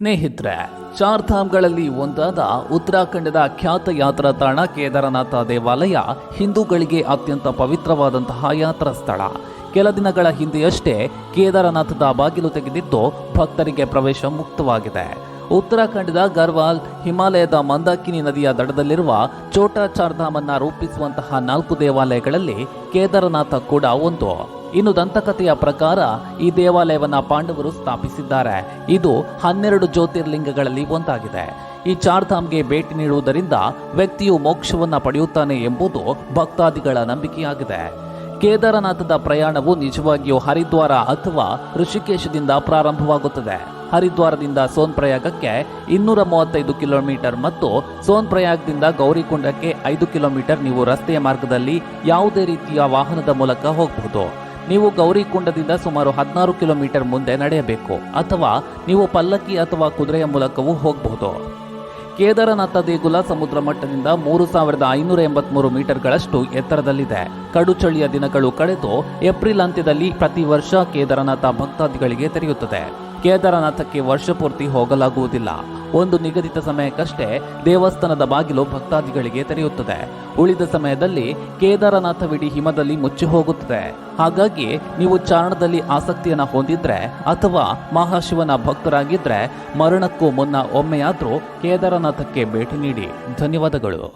ಸ್ನೇಹಿತರೆ, ಚಾರ್ಧಾಮ್ಗಳಲ್ಲಿ ಒಂದಾದ ಉತ್ತರಾಖಂಡದ ಖ್ಯಾತ ಯಾತ್ರಾ ತಾಣ ಕೇದಾರನಾಥ ದೇವಾಲಯ ಹಿಂದೂಗಳಿಗೆ ಅತ್ಯಂತ ಪವಿತ್ರವಾದಂತಹ ಯಾತ್ರಾ ಸ್ಥಳ. ಕೆಲ ದಿನಗಳ ಹಿಂದೆಯಷ್ಟೇ ಕೇದಾರನಾಥದ ಬಾಗಿಲು ತೆಗೆದಿದ್ದು ಭಕ್ತರಿಗೆ ಪ್ರವೇಶ ಮುಕ್ತವಾಗಿದೆ. ಉತ್ತರಾಖಂಡದ ಗರ್ವಾಲ್ ಹಿಮಾಲಯದ ಮಂದಾಕಿನಿ ನದಿಯ ದಡದಲ್ಲಿರುವ ಚೋಟಾ ಚಾರ್ಧಾಮನ್ನು ರೂಪಿಸುವಂತಹ ನಾಲ್ಕು ದೇವಾಲಯಗಳಲ್ಲಿ ಕೇದಾರನಾಥ ಕೂಡ ಒಂದು. ಇನ್ನು ದಂತಕಥೆಯ ಪ್ರಕಾರ ಈ ದೇವಾಲಯವನ್ನು ಪಾಂಡವರು ಸ್ಥಾಪಿಸಿದ್ದಾರೆ. ಇದು ಹನ್ನೆರಡು ಜ್ಯೋತಿರ್ಲಿಂಗಗಳಲ್ಲಿ ಒಂದಾಗಿದೆ. ಈ ಚಾರ್ಧಾಮ್ಗೆ ಭೇಟಿ ನೀಡುವುದರಿಂದ ವ್ಯಕ್ತಿಯು ಮೋಕ್ಷವನ್ನು ಪಡೆಯುತ್ತಾನೆ ಎಂಬುದು ಭಕ್ತಾದಿಗಳ ನಂಬಿಕೆಯಾಗಿದೆ. ಕೇದಾರನಾಥದ ಪ್ರಯಾಣವು ನಿಜವಾಗಿಯೂ ಹರಿದ್ವಾರ ಅಥವಾ ಋಷಿಕೇಶದಿಂದ ಪ್ರಾರಂಭವಾಗುತ್ತದೆ. ಹರಿದ್ವಾರದಿಂದ ಸೋನ್ ಪ್ರಯಾಗಕ್ಕೆ ಇನ್ನೂರ ಮೂವತ್ತೈದು ಕಿಲೋಮೀಟರ್ ಮತ್ತು ಸೋನ್ ಪ್ರಯಾಗದಿಂದ ಗೌರಿಕುಂಡಕ್ಕೆ ಐದು ಕಿಲೋಮೀಟರ್ ನೀವು ರಸ್ತೆಯ ಮಾರ್ಗದಲ್ಲಿ ಯಾವುದೇ ರೀತಿಯ ವಾಹನದ ಮೂಲಕ ಹೋಗಬಹುದು. ನೀವು ಗೌರಿಕುಂಡದಿಂದ ಸುಮಾರು ಹದಿನಾರು ಕಿಲೋಮೀಟರ್ ಮುಂದೆ ನಡೆಯಬೇಕು, ಅಥವಾ ನೀವು ಪಲ್ಲಕ್ಕಿ ಅಥವಾ ಕುದುರೆಯ ಮೂಲಕವೂ ಹೋಗಬಹುದು ಕೇದಾರನಾಥ ದೇಗುಲ ಸಮುದ್ರ ಮಟ್ಟದಿಂದ ಮೂರು ಸಾವಿರದ ಐನೂರ ಎಂಬತ್ಮೂರು ಮೀಟರ್ಗಳಷ್ಟು ಎತ್ತರದಲ್ಲಿದೆ. ಕಡು ಚಳಿಯ ದಿನಗಳು ಕಳೆದು ಏಪ್ರಿಲ್ ಅಂತ್ಯದಲ್ಲಿ ಪ್ರತಿ ವರ್ಷ ಕೇದಾರನಾಥ ಭಕ್ತಾದಿಗಳಿಗೆ ತೆರೆಯುತ್ತದೆ. ಕೇದಾರನಾಥಕ್ಕೆ ವರ್ಷಪೂರ್ತಿ ಹೋಗಲಾಗುವುದಿಲ್ಲ. ಒಂದು ನಿಗದಿತ ಸಮಯಕ್ಕಷ್ಟೇ ದೇವಸ್ಥಾನದ ಬಾಗಿಲು ಭಕ್ತಾದಿಗಳಿಗೆ ತೆರೆಯುತ್ತದೆ. ಉಳಿದ ಸಮಯದಲ್ಲಿ ಕೇದಾರನಾಥವಿಡೀ ಹಿಮದಲ್ಲಿ ಮುಚ್ಚಿ ಹೋಗುತ್ತದೆ. ಹಾಗಾಗಿ ನೀವು ಚಾರಣದಲ್ಲಿ ಆಸಕ್ತಿಯನ್ನು ಹೊಂದಿದ್ರೆ ಅಥವಾ ಮಹಾಶಿವನ ಭಕ್ತರಾಗಿದ್ದರೆ ಮರಣಕ್ಕೂ ಮುನ್ನ ಒಮ್ಮೆಯಾದರೂ ಕೇದಾರನಾಥಕ್ಕೆ ಭೇಟಿ ನೀಡಿ. ಧನ್ಯವಾದಗಳು.